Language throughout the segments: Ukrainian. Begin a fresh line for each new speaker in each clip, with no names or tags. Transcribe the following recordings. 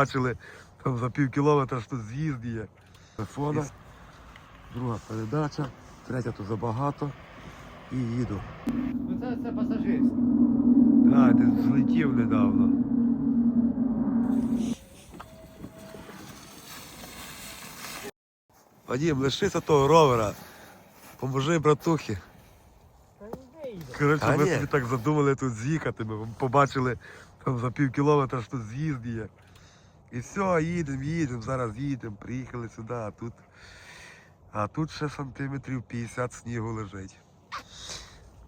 Бачили, там за пів кілометра що з'їзд є. Телефона, друга передача, третя то забагато. І їду.
Ну це, це пасажирське.
А, ти злетів недавно. Вадим, лишися того ровера. Поможи братухі. Коротше, ми собі так задумали тут з'їхати. Ми побачили там за пів кілометра, що з'їзд є. І все, їдемо, їдемо, зараз їдемо, приїхали сюди, а тут. А тут ще сантиметрів 50 снігу лежить.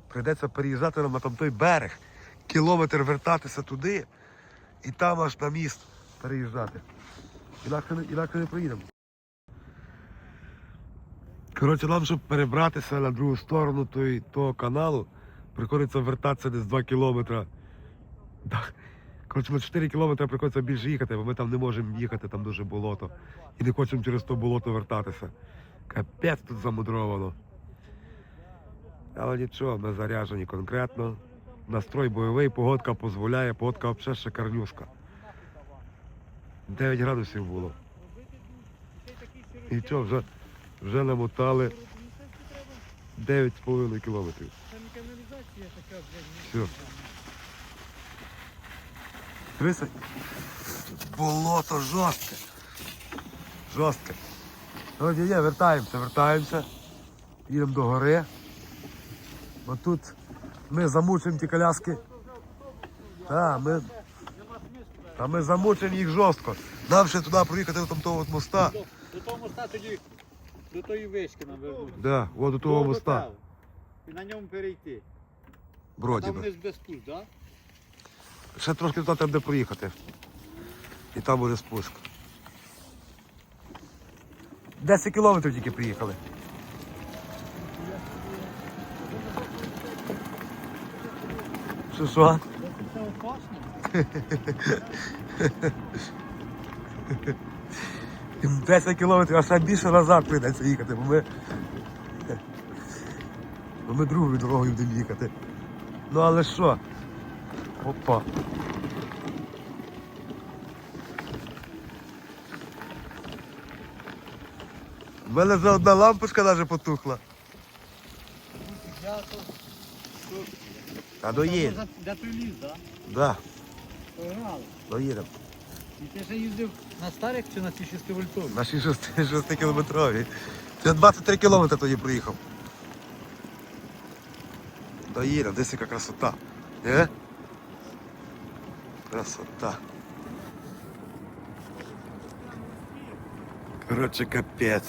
Прийдеться переїжджати нам на там той берег, кілометр вертатися туди і там аж на міст переїжджати. Інакше не, інакше не проїдемо. Коротше, нам, щоб перебратися на другу сторону той, того каналу, приходиться вертатися десь 2 кілометри. Коротше, на 4 кілометри приходиться більше їхати, бо ми там не можемо їхати, там дуже болото. І не хочемо через то болото вертатися. Капець тут замудровано. Але нічого, ми заряжені конкретно. Настрой бойовий, погодка дозволяє, погодка взагалі шикарнюшка. 9 градусів було. Нічого, вже, вже намотали 9,5 кілометрів.
Там каналізація така,
Все. Дивися. Болото жорстке. Жорстке. Ну, ні, ні, вертаємося, вертаємося. Їдемо до гори. Бо тут ми замучимо ті коляски. Так, ми. Та ми замучимо їх жорстко. Нам ще туди проїхати до того от моста.
До, того моста тоді, до тої вишки нам вернути.
Да, от до того моста.
І на ньому перейти.
Броді
Там
би.
вниз без путь, так?
Ще трошки туди треба проїхати. І там буде спуск. 10 кілометрів тільки приїхали. Що що?
Це опасно.
10 кілометрів, а ще більше назад прийдеться їхати, бо ми. Бо ми другою дорогою будемо їхати. Ну але що? Опа. У мене вже одна лампочка навіть потухла.
Я то, то,
А доїдемо.
Де той ліс, так?
Да,
Погнали.
доїдемо.
І ти ще їздив на старих чи на ці 6 вольтові?
На 6 кілометрові. Я 23 кілометри тоді проїхав. Доїдемо, десь яка красота. Не? Красота. Коротше, капець.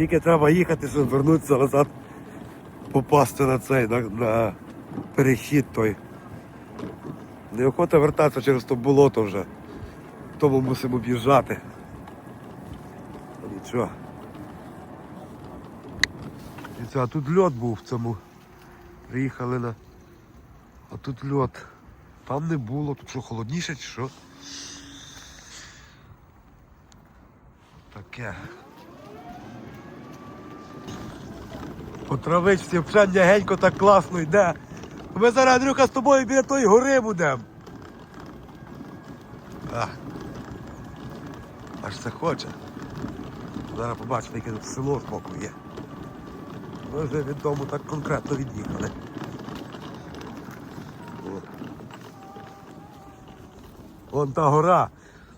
Стільки треба їхати, щоб вернутися назад, попасти на цей, на, на перехід той. Неохота вертатися через то болото вже. Тому мусимо об'їжджати. Нічого. А тут льот був в цьому. Приїхали на. А тут льот. Там не було, тут що, холодніше чи що? Таке. По травичці вчення генько так класно йде. Ми зараз, Андрюха, з тобою біля тої гори будемо. Аж це хоче. Зараз побачите, яке тут село з боку є. Ми вже від дому так конкретно від'їхали. Вон та гора.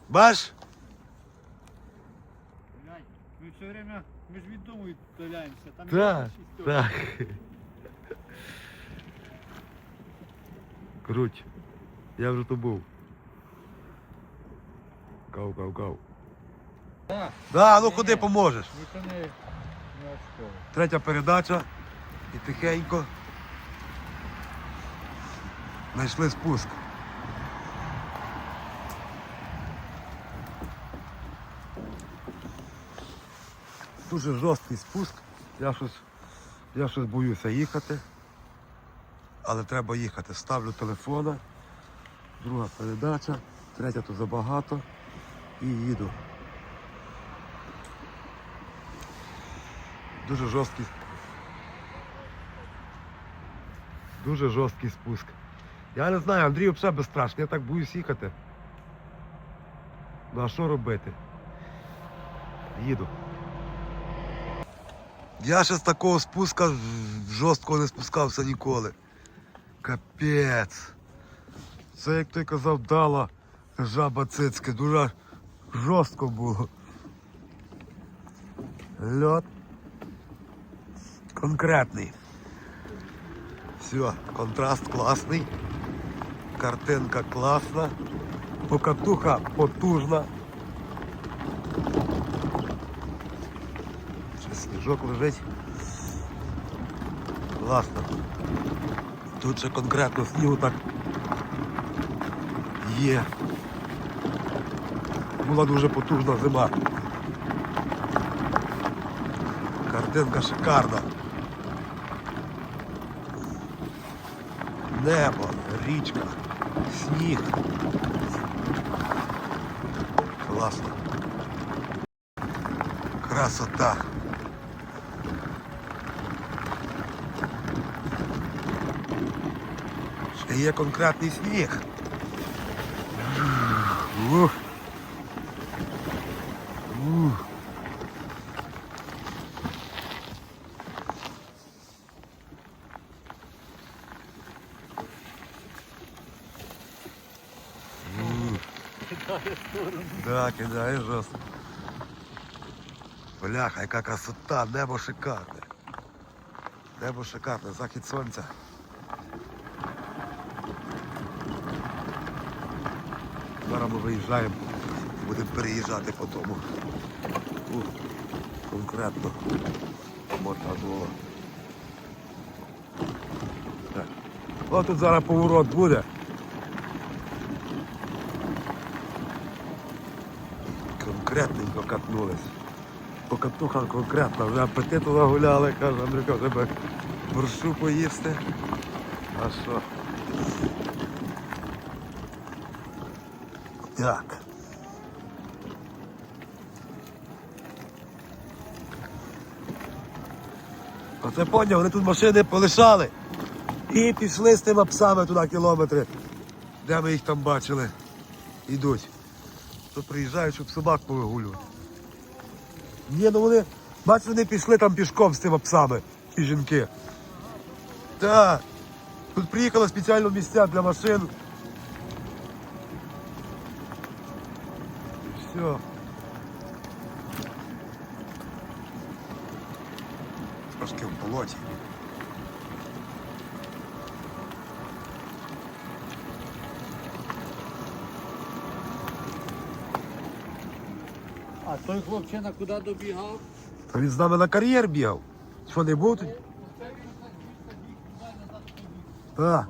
Бач?
Глянь, Ми все время, ми ж від дому віддаляємося. Там
Так,
шість
так. Круть. Я вже тут був. Кав, кав.
Так,
Да, ну куди поможеш?
не.
Третя передача. І тихенько. Знайшли спуск. Дуже жорсткий спуск. Я щось, я щось боюся їхати. Але треба їхати. Ставлю телефона. Друга передача, третя то забагато. І їду. Дуже жорсткий. Дуже жорсткий спуск. Я не знаю, Андрій взагалі безстрашний, я так боюсь їхати. Ну а що робити? Їду. Я ще з такого спуска ж- жорсткого не спускався ніколи. Капець. Це, як той казав, дала жаба цицьки. Дуже жорстко було. Льот. Конкретний. Все, контраст класний. Картинка класна. Покатуха потужна. Ще сніжок лежить. Класно. Тут ще конкретно снігу так є. Була дуже потужна зима. Картинка шикарна. Небо, річка, сніг. Класно. Красота. є конкретний сніг. Ух. Ух. Да, кидає жорстко. Бляха, яка красота, небо шикарне. Небо шикарне, захід сонця. Зараз ми виїжджаємо, будемо переїжджати по тому. Конкретно. Мотануло. Так. О, тут зараз поворот буде. Конкретненько катнулись. Покатуха конкретно, вже апетиту нагуляли, каже, Андрюка, тебе борщу поїсти. А що? Так. Оце поняв, вони тут машини полишали. І пішли з тими псами туди кілометри. Де ми їх там бачили? Ідуть. То приїжджають, щоб собак повигулювати. Ні, ну вони, бач, вони пішли там пішком з тими псами, ті жінки. Так. Тут приїхали спеціально місця для машин. Все. Трошки в болоті.
А той хлопчина куди добігав?
Та він з нами на кар'єр бігав. Що не був тут? Так.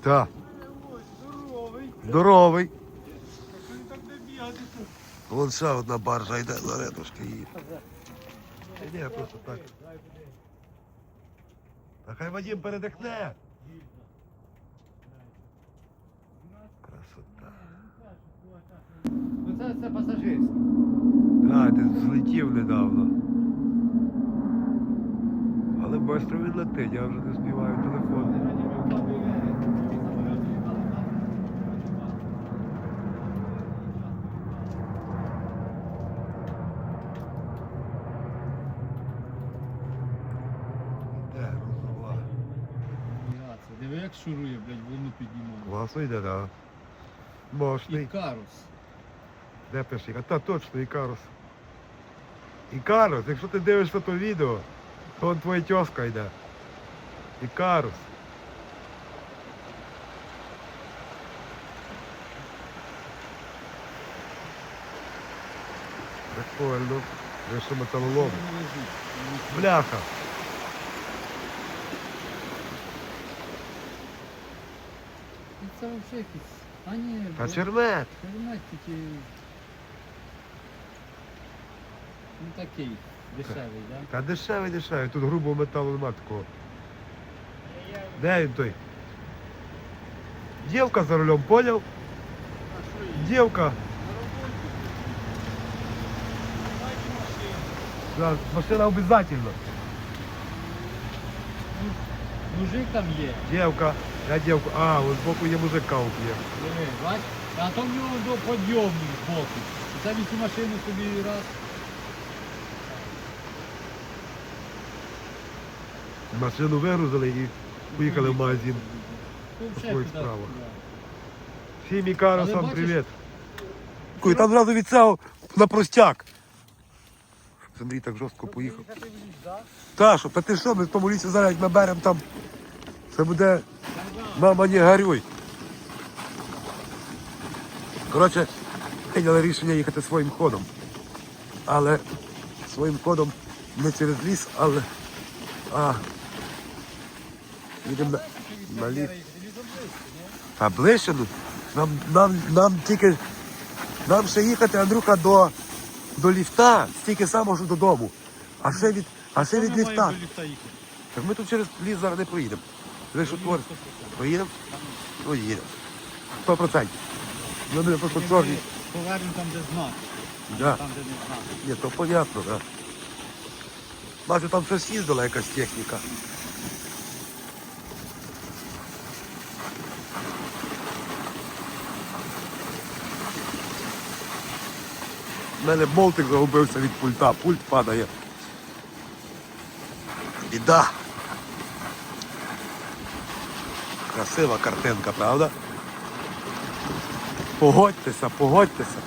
Так. Здоровий. Вон ще одна баржа йде на ретушки їде. Та Ні, просто так. Та хай Вадим передихне. Красота.
Ну це, це пасажирський.
Так, ти злетів недавно. Але швидко він летить, я вже не співаю телефон. Де розова?
Це диви, як шурує, блядь, волну піднімає.
Класно йде, так. Мощний.
Ікарус.
Де пише? А та точно Ікарус. Ікарус, якщо ти дивишся то відео, то он твоя тьоска йде. Ікарус. Прикольно. Вище металолом. Бляха.
Це взагалі якийсь. А ні,
Та
бо-
чермет.
Чермет тільки. Ну такий, дешевий, так?
Та дешевий, дешевий. Тут грубого металу нема такого. Де він той? Дівка за рулем, поняв? Дівка. Да, машина обязательно.
Мужик там є.
Дівка. Я дівку. А, ось збоку є мужика є.
Диви, бач? А то в нього до подйомник збоку. І Це він цю машину собі раз.
Машину вигрузили і поїхали в магазин.
Тут
По своїх
туди,
справах.
туди.
Всім Ікару,
Але
сам
бачиш-
привіт. І там зразу від цього на простяк. Андрій так жорстко поїхав.
В?
Та що, та ти що, ми в тому лісі зараз як наберемо там. Це буде мама не горюй. Коротше, прийняли рішення їхати своїм ходом. Але своїм ходом не через ліс, але а, їдемо на, на ліс. А ближче, ну, нам, нам, нам тільки нам ще їхати, Андрюха, до, до ліфта, стільки само, що додому. А ще від, а ще від ліфта. Так ми тут через ліс зараз не проїдемо. Ви що твориш? Проїдемо? Проїдемо. Сто процентів. Ну, не просто чорні.
Повернемо там, де знак.
Да.
Там, де не знак.
Ні, то понятно, так. Да. Бачу, там щось їздила якась техніка. У мене болтик загубився від пульта, пульт падає. Біда. Красива картинка, правда? Погодьтеся, погодьтеся.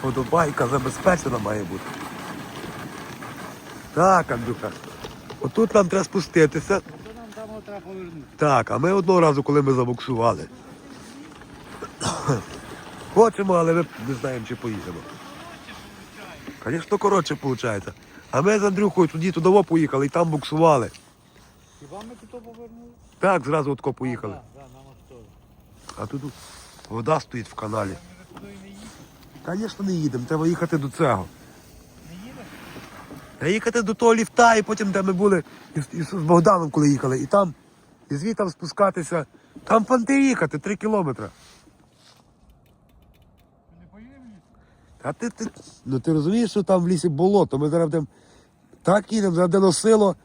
Подобайка забезпечена має бути. Так, Андрюха. Отут нам треба спуститися. Так, а ми одного разу, коли ми забуксували. Хочемо, але ми не знаємо, чи поїдемо. Звісно, коротше виходить. А ми з Андрюхою тоді туди поїхали і там буксували.
Хіба ми тут повернули?
Так, зразу отко поїхали. А тут вода стоїть в каналі. Звісно, не їдемо, треба їхати до цього.
Не їдемо?
Та їхати до того ліфта, і потім, де ми були із, із, з Богданом, коли їхали, і там, і звідти спускатися. Там понти їхати, три кілометри.
Ми не поїдемо в ліс?
А ти, ти, ну ти розумієш, що там в лісі болото, ми зараз будемо так їдемо, зараз де носило,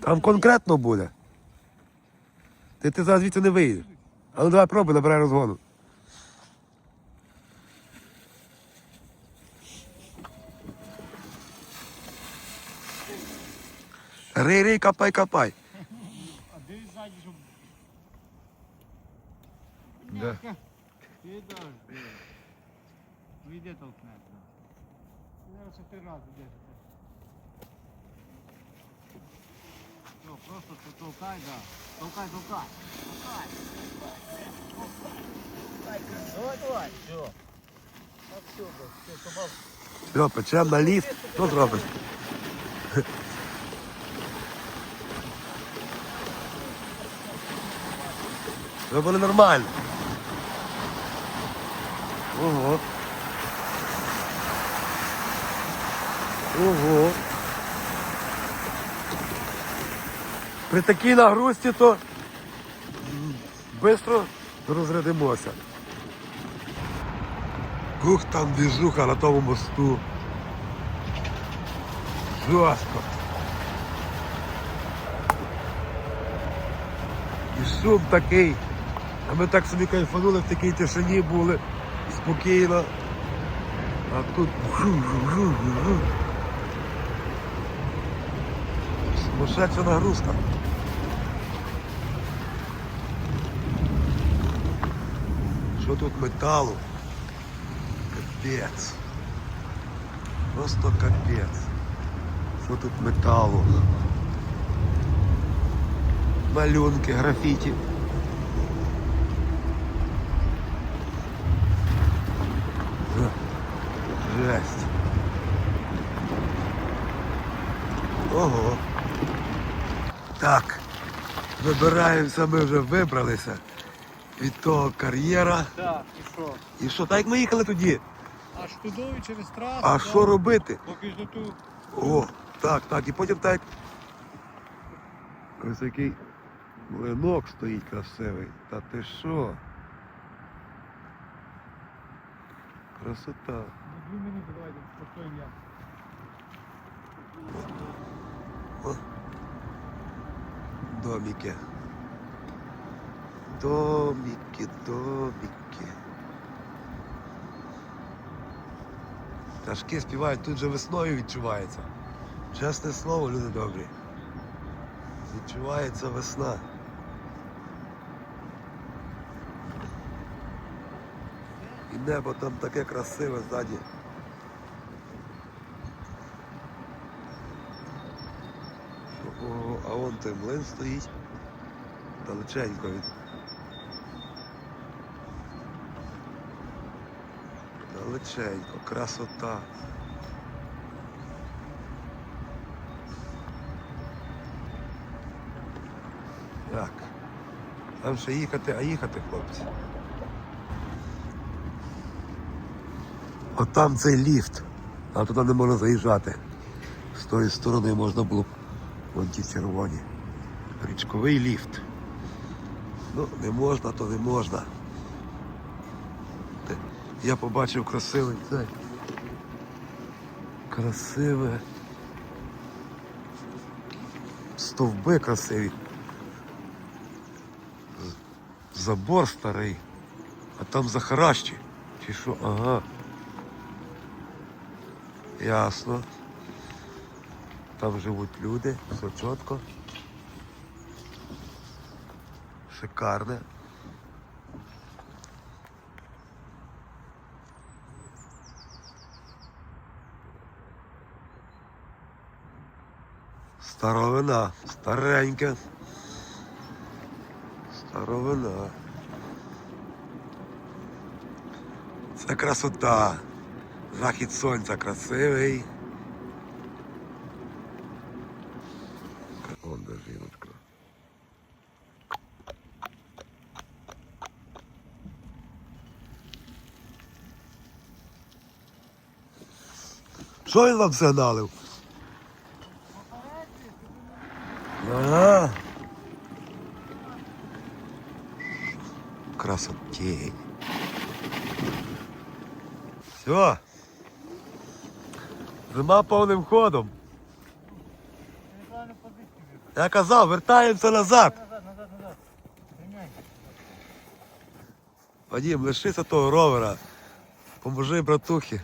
там конкретно буде. Ти, ти зараз звідси не виїдеш. А ну давай пробуй, набирай розгону. Рей, рей, копай, копай.
А де ззаді, щоб...
Да.
Підожди. Ну йди толкнеш. да. Зараз ти раз йдеш. Все, просто толкай, да. Толкай, толкай. Толкай. Давай, давай. Все. Все. Все, собак.
Все, печем на ліс. Що зробиш? Буде нормально. Ого. Ого. При такій нагрузці то швидко розрядимося. Ух, там двіжуха на тому мосту. Жорстко. І шум такий. А ми так собі кайфанули в такій тишині були. Спокійно. А тут. Сумасшедша нагрузка. Що тут металу? Капець. Просто капець. Що тут металу? Малюнки, графіті. Вибираємося, ми вже вибралися від того кар'єра.
Так, і що?
І що, так як ми їхали тоді?
Аж туди через трасу.
А
да.
що робити?
Поки ту.
О, так, так. І потім так. Ось який млинок стоїть красивий. Та ти що? Красота.
Дві минути давайте, спокійно.
Домики. Домики, домики. Пташки співають, тут же весною відчувається. Чесне слово, люди добрі. Відчувається весна. І небо там таке красиве ззаді. О, а вон той млин стоїть. Далеченько від. Далеченько, красота. Так. Там ще їхати, а їхати, хлопці. От там цей ліфт, а туди не можна заїжджати. З тої сторони можна було б вон ті червоні. Річковий ліфт. Ну, не можна, то не можна. Я побачив красивий цей. Красиве. Стовби красиві. Забор старий. А там захаращі. Чи що? Ага. Ясно. Там живуть люди, все чітко. Шикарне. Старовина, старенька. Старовина. Це красота. Захід сонця красивий. Вон де жіночка. Що він вам сигналив? Ага. Красотень. Все. Зима повним ходом. Я казав, вертаємося назад. Вадим, лишися того ровера. Поможи братухі.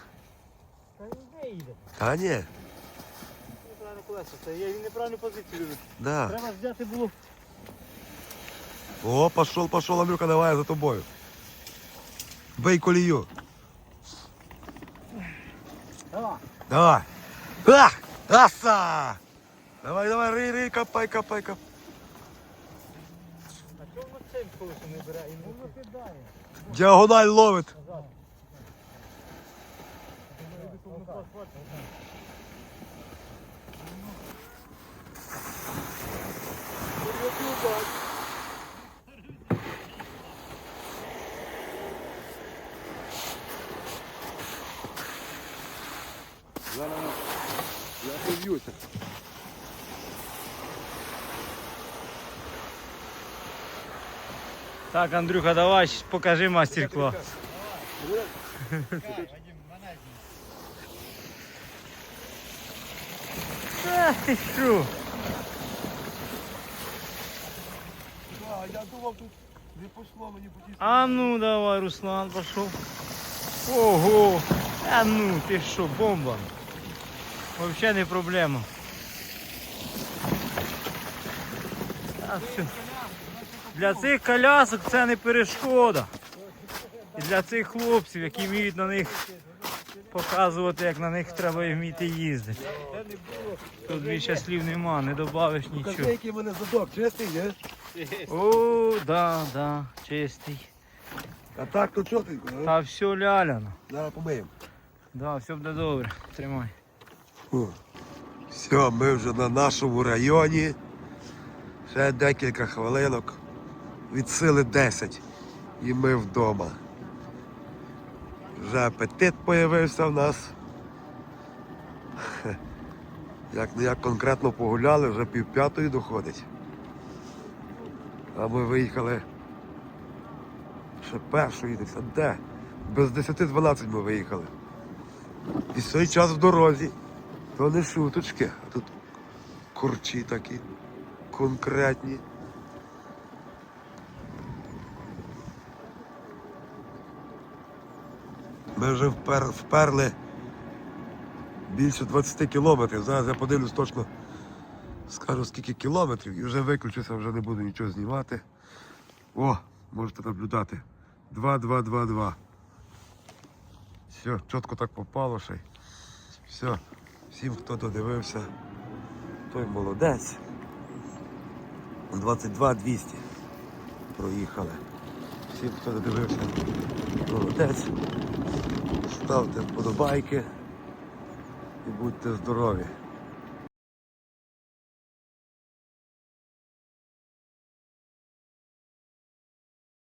Та
ні.
Неправильно колеса. Це я він неправильну позицію любить.
Да.
Треба взяти було.
О, пошел, пошел, Андрюка, давай я за тобою. Бей колію.
Давай.
Давай. А! Аса! Давай, давай, рий, рий, копай, копай, копай.
А чому цим колесом не бере? І воно.
Діагональ ловить.
Назад.
Зараз я поб'юся.
Так, Андрюха, давай покажи мастер-класс. Ах ти що?
Я думав, тут не пошло мені по
А ну давай, Руслан, пошел. Ого! А ну, ти що, бомба. Вообще не проблема. А все. Для цих колясок це не перешкода. І для цих хлопців, які вміють на них показувати, як на них треба вміти їздити. Тут більше слів нема, не додавиш
Покажи,
нічого.
який в мене задок, чистий, не?
О, да, да, чистий.
А так то чотенько, а?
Та все ляляно.
Зараз помиємо.
Да, все буде добре. Тримай.
Все, ми вже на нашому районі. Ще декілька хвилинок. Від сили 10. І ми вдома. Вже апетит появився в нас. Як не як конкретно погуляли, вже пів п'ятої доходить. А ми виїхали ще першої десь. Де? Без 10-12 ми виїхали. І цей час в дорозі. То не шуточки, а тут Корчі такі. Конкретні. Ми вже впер, вперли більше 20 кілометрів. Зараз я подивлюсь точно, скажу скільки кілометрів і вже виключуся, вже не буду нічого знімати. О, можете наблюдати. 2, 2, 2, 2. Все, чітко так попало ще. Все. Всім, хто додивився, той молодець. 22 200 проїхали. Всім, хто додивився, молодець. Ставте вподобайки і будьте здорові.